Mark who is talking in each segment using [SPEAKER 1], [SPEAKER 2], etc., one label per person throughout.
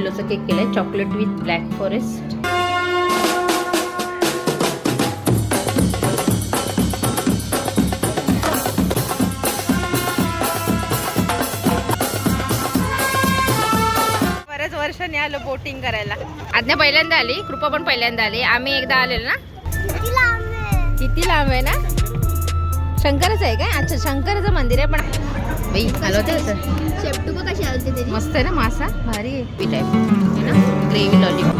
[SPEAKER 1] किलोचा केक केलाय chocolate with black forest बऱ्याच वर्षांनी आलो बोटिंग करायला. आज्ञा पहिल्यांदा आली कृपा पण पहिल्यांदा आली. आम्ही एकदा आलेलो ना? किती लांब आहे? ना? शंकरच आहे काय? अच्छा शंकराचं मंदिर आहे पण बाई आलं होतं मस्त आहे ना मासा? भारी आहे. है ना ग्रेव्ही लॉलीपॉप.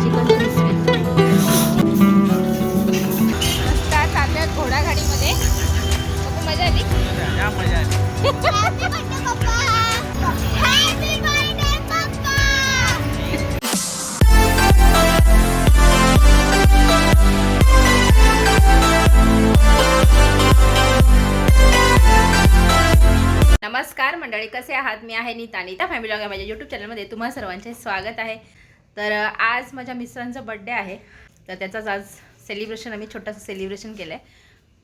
[SPEAKER 1] मंडळी कसे आहात? मी आहे नीता. नीता फॅमिली लॉग माझ्या यूट्यूब चॅनलमध्ये तुम्हा सर्वांचे स्वागत आहे. तर आज माझ्या मिस्टरांचा बड्डे आहे. तर त्याचाच आज सेलिब्रेशन आम्ही छोटंसं सेलिब्रेशन केलं आहे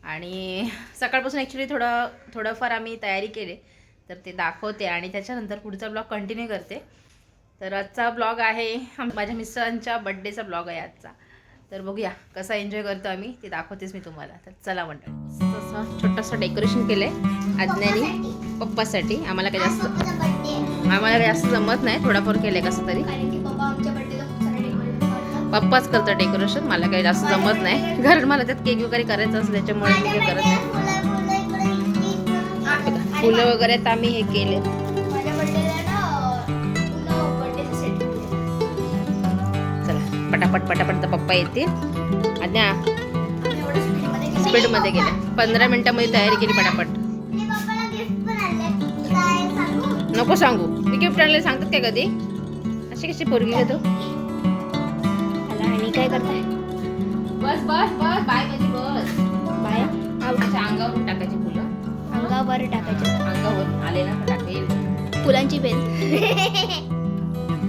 [SPEAKER 1] आणि सकाळपासून ॲक्च्युली थोडं थोडंफार आम्ही तयारी केली. तर ते दाखवते आणि त्याच्यानंतर पुढचा ब्लॉग कंटिन्यू करते. तर आजचा ब्लॉग आहे माझ्या मिस्टरांच्या बड्डेचा ब्लॉग आहे आजचा. तर बघूया कसा एन्जॉय करतो आम्ही ते दाखवतेच मी तुम्हाला. तर चला मंडळ. तसं छोटंसं डेकोरेशन केलं आहे आज्ञानी. पप्पासाठी. आम्हाला काही जास्त आम्हाला काही जास्त जमत नाही. थोडाफार केलं आहे कसं तरी. पप्पाच करतं डेकोरेशन मला काही जास्त जमत नाही. घरात मला त्यात केक वगैरे करायचं असं त्याच्यामुळे मी काही करत नाही. फुलं वगैरे तर आम्ही हे केले. चला पटापट पटापट तर पप्पा येतील. आज्ञा. स्पीडमध्ये गेले पंधरा मिनिटामध्ये तयारी केली पटापट. नको सांगू. मी गिफ्ट आणले सांगतात काय कधी? अशी कशी पोरगी आहे तू?
[SPEAKER 2] आणि काय करताय?
[SPEAKER 1] बस बस बस. बाय माझी बस.
[SPEAKER 2] बाय.
[SPEAKER 1] अच्छा अंगावरून टाकायची फुलं.
[SPEAKER 2] अंगावर टाकायचे.
[SPEAKER 1] अंगावरून आले ना टाकेल.
[SPEAKER 2] फुलांची बेल.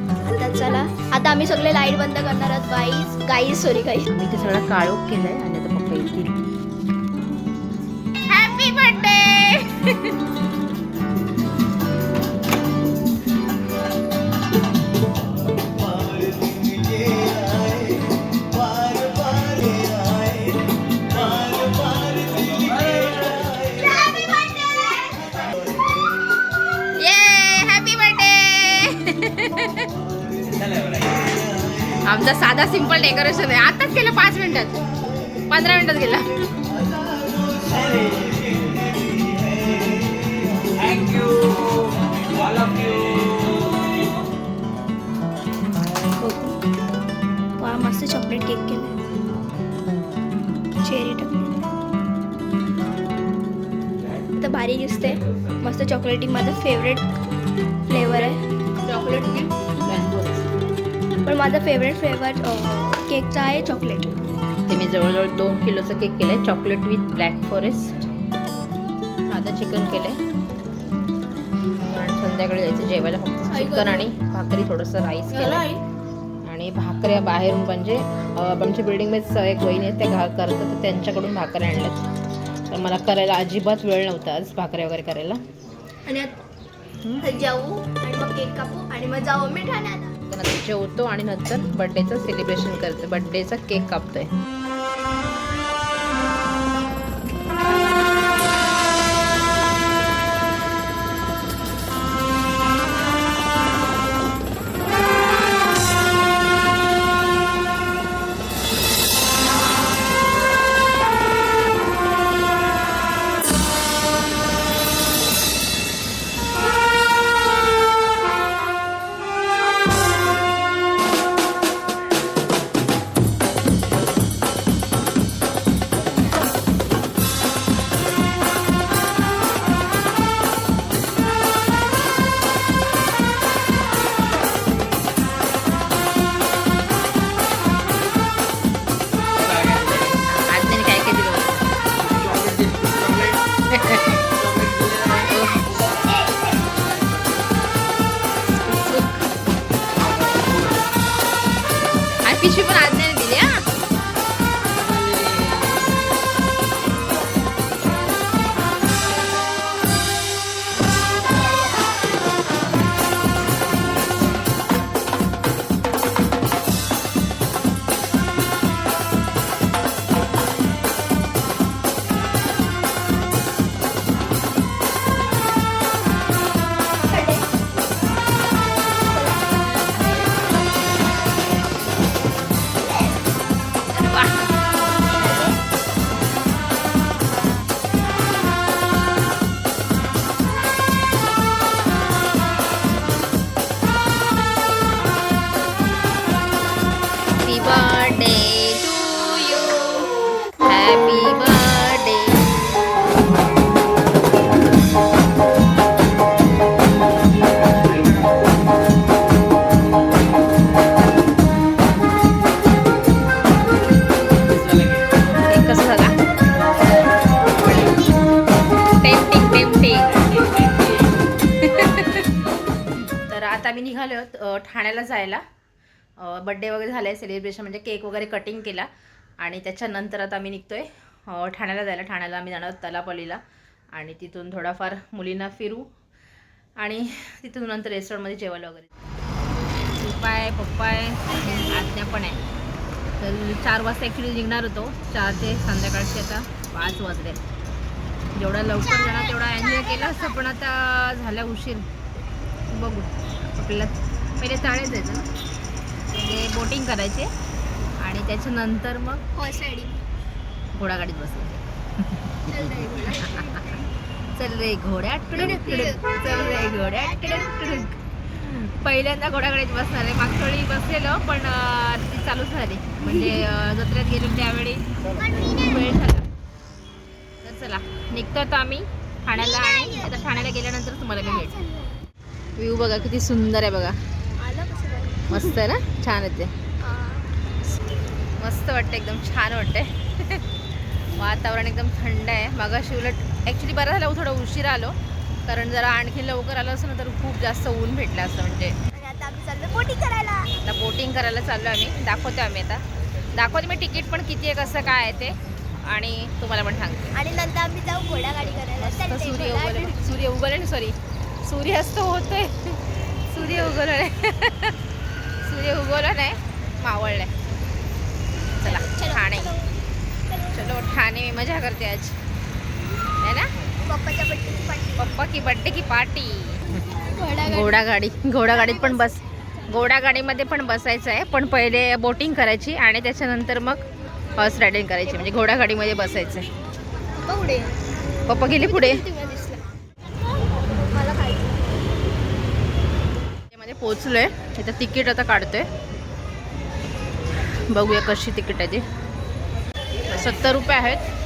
[SPEAKER 2] आता चला. आता आम्ही सगळे लाइट बंद करणार आहोत गाईज गाईज सॉरी गाईज
[SPEAKER 1] मी ते सगळं काळोख केलंय आणि आता पप्पा येतील. हॅपी बर्थडे डेकोरेशन आहे. आताच केलं पाच मिनिटात. पंधरा मिनिटात गेला.
[SPEAKER 2] वा मस्त चॉकलेट केक केलाय चेरी टाकले. आता भारी दिसते मस्त चॉकलेटी माझा फेवरेट फ्लेवर आहे.
[SPEAKER 1] चॉकलेट
[SPEAKER 2] पण माझा फेवरेट फ्लेवर केकचा आहे चॉकलेट.
[SPEAKER 1] ते मी जवळजवळ दोन किलोचा केक केलाय चॉकलेट विथ ब्लॅक फॉरेस्ट. साधं चिकन केलंय. आणि संध्याकाळी जायचं जेवायला फक्त चिकन आणि भाकरी थोडंसं राईस केलंय. आणि भाकऱ्या बाहेरून म्हणजे आमच्या बिल्डिंगमध्ये एक वहिनी आहेत त्या घा करतात तर त्यांच्याकडून भाकऱ्या आणल्यात. तर मला करायला अजिबात वेळ नव्हता आज भाकऱ्या वगैरे करायला.
[SPEAKER 2] आणि जाऊ आणि मग केक कापू आणि मग जाऊ मी ठाण्याला
[SPEAKER 1] तर जेवतो आणि नंतर बड्डेचं सेलिब्रेशन करतो बड्डेचा केक कापतोय. निघालो ठाण्याला जायला. बड्डे वगैरे झालाय सेलिब्रेशन म्हणजे केक वगैरे कटिंग केला. आणि त्याच्यानंतर आता आम्ही निघतो आहे ठाण्याला जायला. ठाण्याला आम्ही जाणार तलापलीला आणि तिथून थोडाफार मुलींना फिरू. आणि तिथून नंतर रेस्टॉरंटमध्ये जेवायला वगैरे. पप्पा आहे पप्पा आहे आज्ञा पण आहे. तर चार वाजता ॲक्च्युली निघणार होतो. चार ते संध्याकाळचे आता पाच वाजले. जेवढा लवकर जाणार तेवढा एन्जॉय केला असतं पण आता झाला उशीर. बघू. आपल्याला पहिले चाळेत जायचं. ना म्हणजे बोटिंग करायचे. त्याच्यानंतर मग
[SPEAKER 2] रायडिंग
[SPEAKER 1] घोडागाडीत बसायचे चल रे घोड्या टुडुक टुडुक चल रे घोड्या टुडुक टुडुक पहिल्यांदा घोडागाडीत बसणार आहे मागच्या वेळी बसलेलो पण ती चालूच झाली. म्हणजे जत्रेत गेलो त्यावेळी. वेळ झाला. तर चला निघतो आता आम्ही. ठाण्याला आणि आता ठाण्याला गेल्यानंतर तुम्हाला मी भेट. व्ह्यू बघा किती सुंदर आहे बघा? मस्त आहे ना? छान आहे ते.
[SPEAKER 2] हा.
[SPEAKER 1] मस्त वाटतं एकदम छान वाटतंय. वातावरण एकदम थंड आहे. मागाशी उलट ॲक्च्युली बरं झालं थोडं उशिरा आलो. कारण जरा आणखी लवकर आलं असं ना तर खूप जास्त ऊन भेटलं असतं म्हणजे.
[SPEAKER 2] आता आम्ही चाललो बोटिंग करायला.
[SPEAKER 1] आता बोटिंग करायला चाललो आम्ही. दाखवतो आम्ही आता. दाखवते मी तिकीट पण किती आहे कसं काय आहे ते. आणि तुम्हाला पण सांगते.
[SPEAKER 2] आणि नंतर आम्ही जाऊ घोडागाडी करायला.
[SPEAKER 1] सूर्य. उगवले सूर्य उगवले ना सॉरी सूर्यास्त होतोय. सूर्य उगवला नाही. सूर्य उगवला नाही मावळलाय चला
[SPEAKER 2] चलो,
[SPEAKER 1] ठाणे
[SPEAKER 2] चलो.
[SPEAKER 1] चलो ठाणे में मजा करते आज. है ना? पप्पा की बर्थडे की पार्टी
[SPEAKER 2] घोडागाडी.
[SPEAKER 1] घोडागाडी. घोडागाडीत पण बस. घोडागाडीमध्ये पण बसायचं आहे. पण पहिले बोटिंग करायची आणि त्याच्यानंतर मग हॉर्स रायडिंग करायची. म्हणजे घोडागाडीमध्ये बसायचं आहे.
[SPEAKER 2] पप्पा
[SPEAKER 1] गेले पुढे? पोचलोय इथं तिकीट आता काढतोय. बघूया कशी तिकीट आहे ती. सत्तर रुपये आहेत.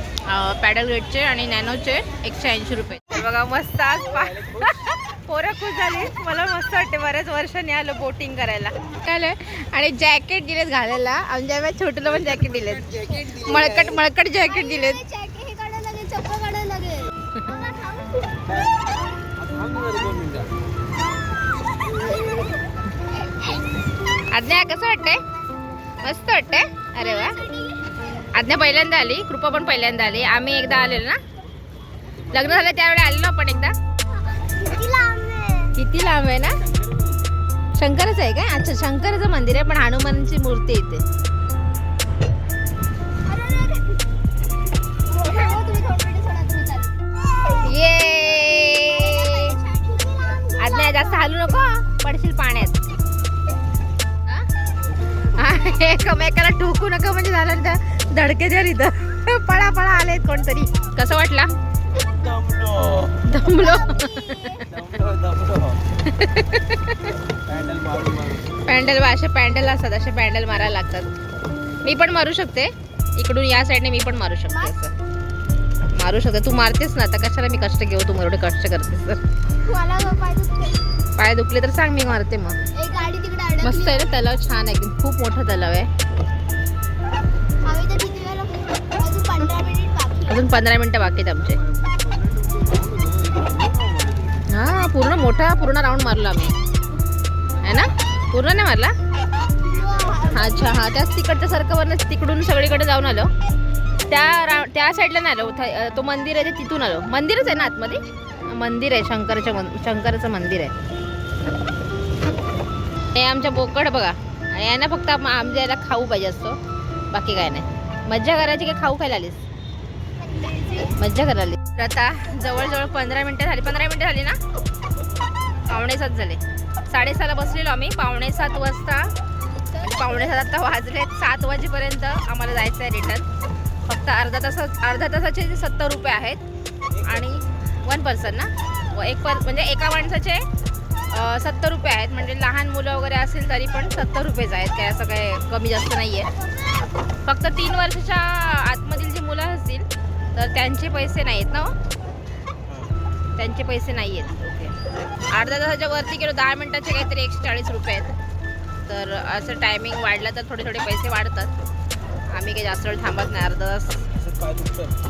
[SPEAKER 1] पॅडल गेटचे आणि नॅनोचे एकशे ऐंशी रुपये. बघा मस्त आज पा पोरं खुश झाली. मला मस्त वाटते बऱ्याच वर्षांनी आलो बोटिंग करायला. काय आणि जॅकेट दिलेत घालायला. आमच्या वेळेस छोटूला पण जॅकेट दिलेत. मळकट मळकट जॅकेट दिलेत. आज्ञा कसं वाटतंय? मस्त वाटतंय? अरे वा. आज्ञा पहिल्यांदा आली कृपा पण पहिल्यांदा आली. आम्ही एकदा आलेलो ना? लग्न झालं त्यावेळी आलेलो आपण एकदा.
[SPEAKER 2] किती लांब आहे?
[SPEAKER 1] ना? शंकरच आहे काय? अच्छा शंकराचं मंदिर आहे पण हनुमानची मूर्ती इथे.
[SPEAKER 2] चालू.
[SPEAKER 1] ये आज्ञा जास्त हालू नको पडशील पाण्यात. एकमेकाला ठोकू नका म्हणजे झालं त्या धडके द्या इथं. पळा पळा आले कोणतरी. कसं वाटला?
[SPEAKER 3] दमलो. पॅन्डल
[SPEAKER 1] असे पॅन्डल असतात असे पॅन्डल मारायला लागतात. मी पण मारू शकते. इकडून या साईडने मी पण मारू शकते असं. मारू शकते. तू मारतेस ना आता कशाला मी कष्ट घेऊ? तू एवढे कष्ट करतेस तर.
[SPEAKER 2] पाय
[SPEAKER 1] दुखले. तर सांग मी मारते मग. मस्त आहे ना तलाव छान आहे. एकदम खूप मोठा तलाव आहे.
[SPEAKER 2] अजून पंधरा मिनटं बाकी
[SPEAKER 1] आहेत आमचे. हा पूर्ण मोठा पूर्ण राऊंड मारला आम्ही. आहे ना? पूर्ण नाही मारला? अच्छा हा त्याच तिकडच्या सारखं तिकडून सगळीकडे जाऊन आलो. त्या रा त्या साईडला नाही आलो. तो मंदिर आहे ते तिथून आलो. मंदिरच आहे ना आतमध्ये? मंदिर आहे शंकरच्या मन शंकराचं मंदिर आहे. हे आमच्या बोकड बघा. यांना फक्त आमच्या याला खाऊ पाहिजे असतो. बाकी काय नाही. मज्जा करायची की खाऊ खायला आलीस? मज्जा करायला. तर आता जवळजवळ पंधरा मिनटं झाली. पंधरा मिनटं झाली ना? पावणे सात झाले. साडेसहाला बसलेलो आम्ही. पावणे सात वाजता पावणेसात आता वाजले सात वाजेपर्यंत आम्हाला जायचं आहे रिटर्न फक्त अर्धा तासात अर्धा तासाचे सत्तर रुपये आहेत आणि वन पर्सन ना? व एक पर म्हणजे एका माणसाचे सत्तर रुपये आहेत. म्हणजे लहान मुलं वगैरे असेल तरी पण सत्तर रुपयेच आहेत. काय असं काय कमी जास्त नाही आहे फक्त तीन वर्षाच्या आतमधील जी मुलं असतील तर त्यांचे पैसे नाहीत ना हो? त्यांचे पैसे नाही आहेत ओके अर्ध्या तासाच्या वरती गेलो दहा मिनटाचे काहीतरी एकशे चाळीस रुपये आहेत. तर असं टायमिंग वाढलं तर थोडे थोडे पैसे वाढतात. आम्ही काही जास्त वेळ थांबत नाही अर्धा तास.
[SPEAKER 3] पाय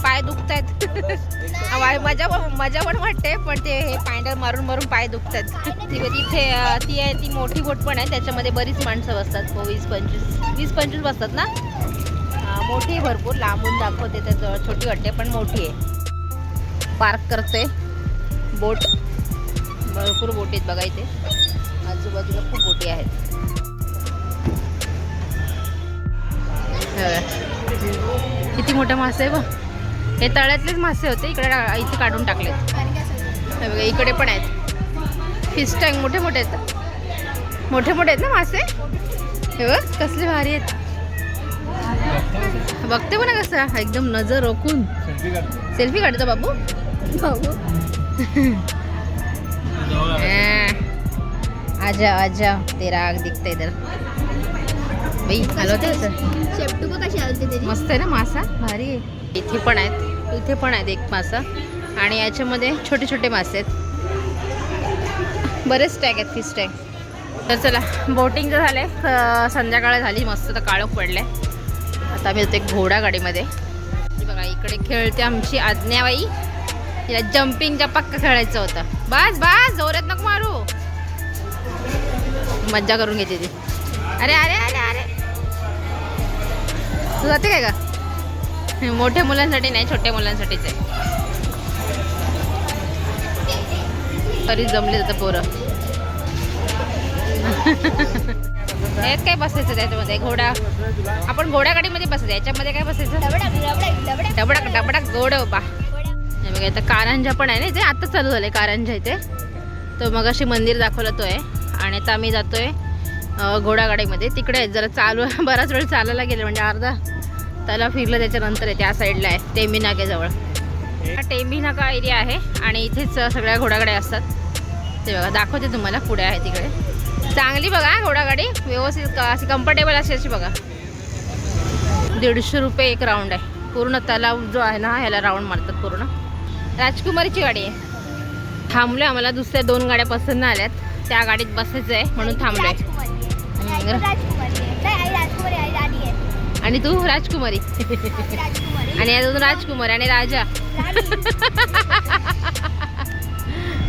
[SPEAKER 1] पाय दुखतायत मजा मजा पण वाटते पण ते हे पायंडर मारून मारून पाय दुखतात. ती तिथे अं, ती आहे ती मोठी बोट पण आहे. त्याच्यामध्ये बरीच माणसं बसतात. हो वीस पंचवीस वीस पंचवीस बसतात ना? मोठी आहे भरपूर लांबून दाखवते त्याचं छोटी वाटते पण मोठी आहे. पार्क करते. बोट भरपूर बोटी आहेत बघा इथे. आजूबाजूला खूप बोटी आहेत. किती मोठे मासे आहे बघ. हे तळ्यातलेच मासे होते इकडे इथे काढून टाकलेत. बघा इकडे पण आहेत. फिश टँक मोठे मोठे आहेत. मोठे मोठे आहेत ना मासे? हे बघ कसले भारी आहेत. बघते पण कसं एकदम नजर रोखून
[SPEAKER 3] सेल्फी काढतो.
[SPEAKER 1] सेल्फी काढतो बाबू। आजा आजा. तेरा आग दिखता इधर. बाई हलवते कसं
[SPEAKER 2] शेपटू कशी आलते
[SPEAKER 1] मस्त आहे ना मासा? भारी आहे. इथे पण आहेत. इथे पण आहेत एक मासा. आणि याच्यामध्ये छोटे छोटे मासे आहेत. बरेच टॅग आहेत फिश टॅग तर चला बोटिंग जर झाले संध्याकाळ झाली. मस्त तर काळोख पडले. आता आम्ही जाते घोडा गाडीमध्ये. बघा इकडे खेळते आमची आज्ञाबाई. तिला जम्पिंगच्या पक्का खेळायचं होतं. बस बस जोरात नको मारू. मज्जा करून घेते ती. अरे अरे अरे अरे. तू जाते काय का मोठ्या मुलांसाठी नाही छोट्या मुलांसाठीच आहे. तरी जमले जातं पोरं. यात काय बसायचं त्याच्यामध्ये? घोडा. आपण घोडा गाडीमध्ये बसायचं. याच्यामध्ये काय बसायचं?
[SPEAKER 2] डबडा डबडा डबडा
[SPEAKER 1] डबडक डबडक गोड बा बघा इथं कारंजा पण आहे ना इथे? आता चालू झालंय कारंजा इथे. तो मग अशी मंदिर दाखवलं तो आहे आणि आता आम्ही जातोय घोडागाडीमध्ये. तिकडे आहे जरा चालू आहे बराच वेळ चालायला गेलं म्हणजे अर्धा त्याला फिरलं त्याच्यानंतर आहे त्या साईडला आहे टेंबी नाक्याजवळ हा टेंबी नाका एरिया आहे आणि इथेच सगळ्या घोडागाड्या असतात. ते बघा दाखवते तुम्हाला पुढे आहे तिकडे. चांगली बघा घोडागाडी. व्यवस्थित अशी कम्फर्टेबल अशी अशी बघा. दीडशे रुपये एक राऊंड आहे. पूर्ण तलाव जो आहे ना ह्याला राऊंड मारतात पूर्ण. राजकुमारीची गाडी आहे. थांबलोय आम्हाला दुसऱ्या दोन गाड्या पसंत नाही आल्यात. त्या गाडीत बसायचं आहे म्हणून थांबलोय.
[SPEAKER 2] आणि
[SPEAKER 1] तू राजकुमारी. आणि अजून राजकुमारी आणि राजा.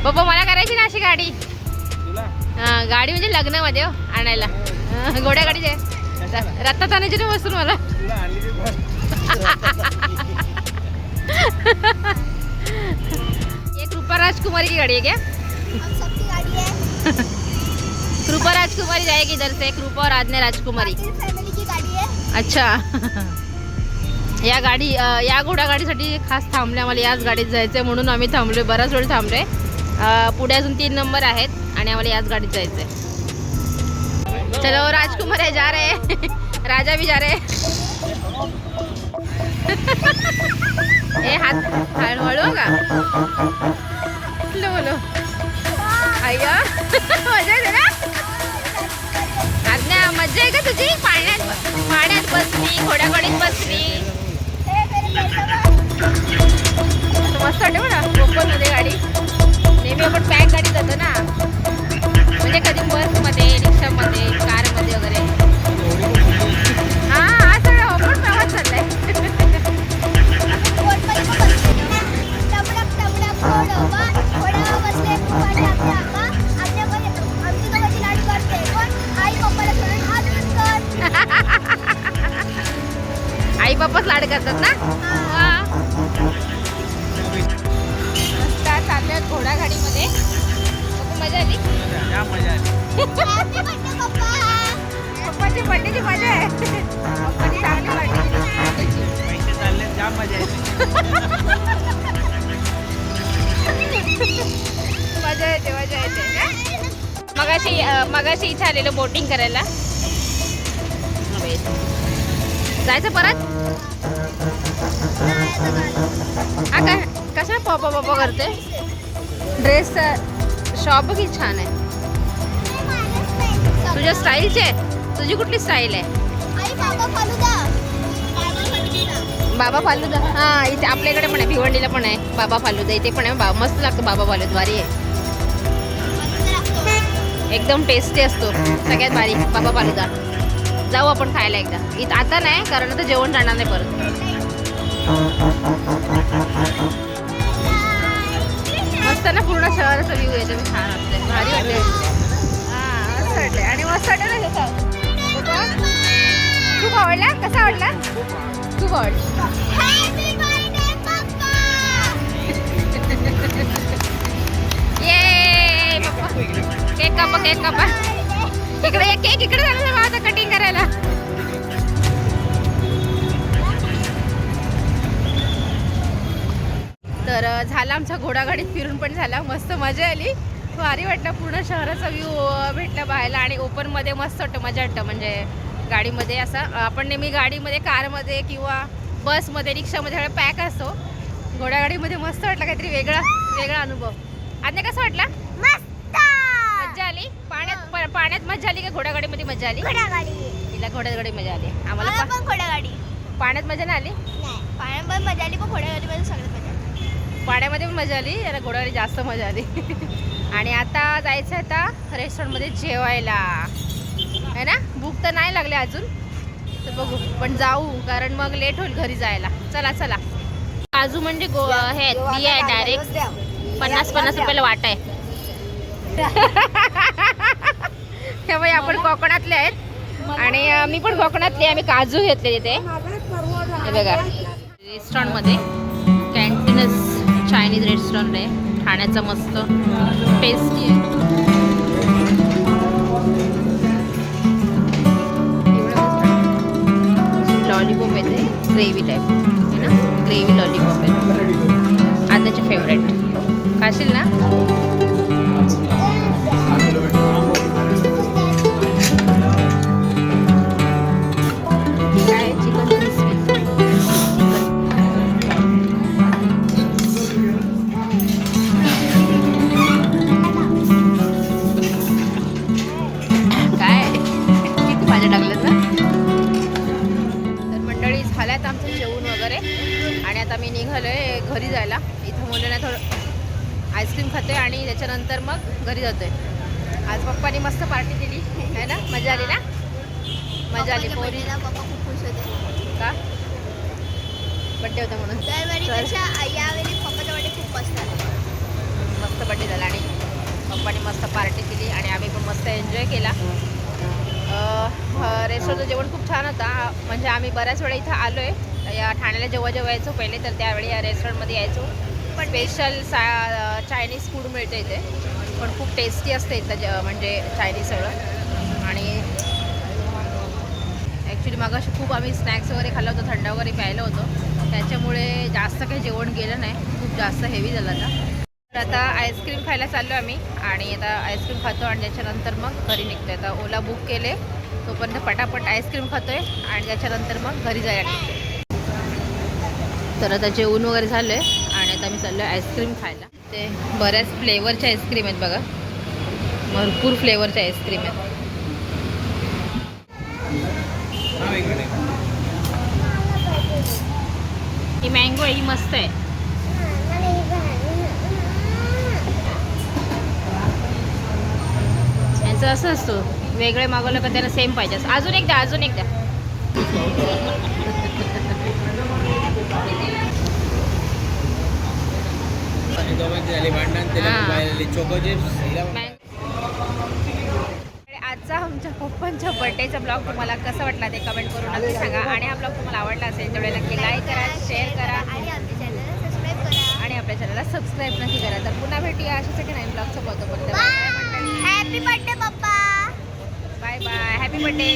[SPEAKER 1] बाबा मला करायची ना अशी गाडी? गाडी म्हणजे लग्नामध्ये हो आणायला. हा, घोड्या गाडी रत्तात आणायची ना बसून मला. एक कृपा राजकुमारी की गाड़ी आहे क्या कृपा राजकुमारी जाएगी इधर से कृपा और आज्ञा राजकुमारी.
[SPEAKER 2] की गाडी
[SPEAKER 1] अच्छा. या गाडी या घोडा गाडीसाठी खास थांबले आम्हाला याच गाडीत जायचं आहे म्हणून आम्ही थांबलो बराच वेळ थांबलोय. आहे पुढे अजून तीन नंबर आहेत. आणि आम्हाला याच गाडीत जायचं आहे चलो राजकुमार है जा रहे हैं राजा भी जा रहे हैं ए हात हळूहळू का बोलो अय्या मजा येते ना? आज्ञा मजा आहे का तुझी? पाण्यात पाण्यात बसली घोड्यागाडीत बसली. मस्त वाटते म्हणा ओपनमध्ये गाडी. नेहमी आपण पॅक गाडी जातो ना. म्हणजे कधी बसमध्ये रिक्षामध्ये कारमध्ये वगैरे? हा हा सगळं ओपन प्रवास चाललाय.
[SPEAKER 2] बोटमध्ये पण बसले ना.
[SPEAKER 1] मजा
[SPEAKER 2] पप्पा.
[SPEAKER 1] पप्पाची बर्थडेची मजा आहे. पप्पाची चांगली बर्थडे
[SPEAKER 3] पैसे चालले जाम मजा येते.
[SPEAKER 1] मजा येते मजा येते ना? मगाशी मगाशी इथे आलेलो बोटिंग करायला. जायचं परत? हा काय कशा पॉपा पॉपा करते ड्रेस शॉप की छान आहे. तुझ्या स्टाईलचे तुझी कुठली स्टाईल आहे?
[SPEAKER 2] बाबा फालुदा. बाबा फालुदा.
[SPEAKER 1] बाबा फालुदा. हा इथे आपल्याकडे पण आहे भिवंडीला पण आहे. बाबा फालुदा. इथे पण आहे. बा मस्त लागतो बाबा फालुदा. भारी आहे. एकदम टेस्टी असतो. सगळ्यात भारी. बाबा फालुदा. जाऊ आपण खायला एकदा. इथं आता नाही कारण आता जेवण जाणार नाही परत. मस्त ना पूर्ण शहराचा व्ह्यू येतो मी छान वाटतंय. भारी वाटते वाटतंय आणि मस्त वाटतं ना त्याचा खूप आवडला? कसा आवडला? खूप आवडला. ये केक कापा केक कापा इकडे एक केक इकडे झाला माझा कटिंग करायला. तर झाला आमचा घोडागाडीत फिरून पण झाला. मस्त मजा आली. भारी वाटलं. पूर्ण शहराचा व्ह्यू भेटला पाहायला आणि ओपनमध्ये मस्त वाटतं मजा वाटतं. म्हणजे गाडीमध्ये असं आपण नेहमी गाडीमध्ये कारमध्ये किंवा बसमध्ये रिक्षामध्ये पॅक असतो. घोडागाडीमध्ये मस्त वाटलं काहीतरी वेगळा वेगळा अनुभव. आता कसं वाटला?
[SPEAKER 2] मस्त!
[SPEAKER 1] मजा आली? पाण्यात पा- पाण्यात मजा आली का घोडागाडीमध्ये मजा आली? तिला घोडागाडी मजा आली. आम्हाला
[SPEAKER 2] पण घोडागाडी
[SPEAKER 1] पाण्यात मजा नाही आली?
[SPEAKER 2] पाण्यात पण मजा आली पण घोडागाडीमध्ये सगळ्यात मजा आली.
[SPEAKER 1] पाण्यामध्ये पण मजा आली आणि घोडागाडी जास्त मजा आली. आणि आता जायचं आहे आता रेस्टॉरंटमध्ये जेवायला. आहे ना? भूक तर नाही लागली अजून. तर बघू पण जाऊ कारण मग लेट होईल घरी जायला. चला चला. काजू म्हणजे गो हे आहे डायरेक्ट पन्नास पन्नास रुपयाला वाट आहे. हे बाई आपण कोकणातले आहेत. आणि मी पण कोकणातली आहे. आम्ही काजू घेतले तिथे. हे बघा. रेस्टॉरंटमध्ये कॅन्टीनच चायनीज रेस्टॉरंट आहे. ठाण्याचं मस्त टेस्टी आहे. लॉलीपॉप आहे ते ग्रेव्ही टाईप आहे ना? ग्रेव्ही लॉलीपॉप आहे. आताचे फेवरेट खाशील ना? पोरी.
[SPEAKER 2] ला पप्पा खूप खुश होते.
[SPEAKER 1] का? बड्डे होता म्हणून.
[SPEAKER 2] दरवेळीपेक्षा यावेळी पप्पाचा खूप मस्त
[SPEAKER 1] मस्त बड्डे झाला आणि पप्पाने मस्त पार्टी दिली आणि आम्ही पण मस्त एन्जॉय केला. रेस्टॉरंटचं जेवण खूप छान होता. म्हणजे आम्ही बऱ्याच वेळा इथं आलो आहे या ठाण्याला जेव्हा जेव्हा यायचो पहिले तर त्यावेळी या रेस्टॉरंटमध्ये यायचो. पण स्पेशल सा चायनीज फूड मिळतं इथे. पण खूप टेस्टी असते इथं म्हणजे चायनीज सगळं आणि ॲक्च्युली मग खूप आम्ही स्नॅक्स वगैरे खाल्लं होतं थंड वगैरे प्यायलं होतं. त्याच्यामुळे जास्त काही जेवण गेलं नाही. खूप जास्त हेवी झालं आता. तर आता आईस्क्रीम खायला चाललो आम्ही आणि आता आईस्क्रीम खातो आणि त्याच्यानंतर मग घरी निघतोय. आता ओला बुक केले तोपर्यंत पटापट आईस्क्रीम खातोय आणि त्याच्यानंतर मग घरी जायला निघतो तर आता जेवण वगैरे झालं आहे आणि आता मी चाललो आहे आईस्क्रीम खायला. ते बऱ्याच फ्लेवरचे आईस्क्रीम आहेत बघा. भरपूर फ्लेवरचे आईस्क्रीम आहेत.
[SPEAKER 3] हा मिनिट
[SPEAKER 1] ही मँगो ही मस्त आहे. यांचं असं असतं वेगळे मागवलं का त्यांना सेम पाहिजे असं. अजून एकदा अजून एकदा.
[SPEAKER 3] भांडण त्याला चोको चिप्स हिला
[SPEAKER 1] मँग- आजचा आमच्या पप्पांच्या बर्थडेचा ब्लॉग तुम्हाला कसा वाटला ते कमेंट करून नक्की सांगा. आणि हा ब्लॉग तुम्हाला आवडला असेल तेवढे नक्की लाईक करा शेअर करा.
[SPEAKER 2] आणि आमच्या चॅनलला सबस्क्राईब करा.
[SPEAKER 1] आणि आपल्या चॅनलला सबस्क्राईब नक्की करा. तर पुन्हा भेटूया अशाच की नाही पाहतो पण
[SPEAKER 2] हॅपी बर्थडे पप्पा.
[SPEAKER 1] Bye bye happy birthday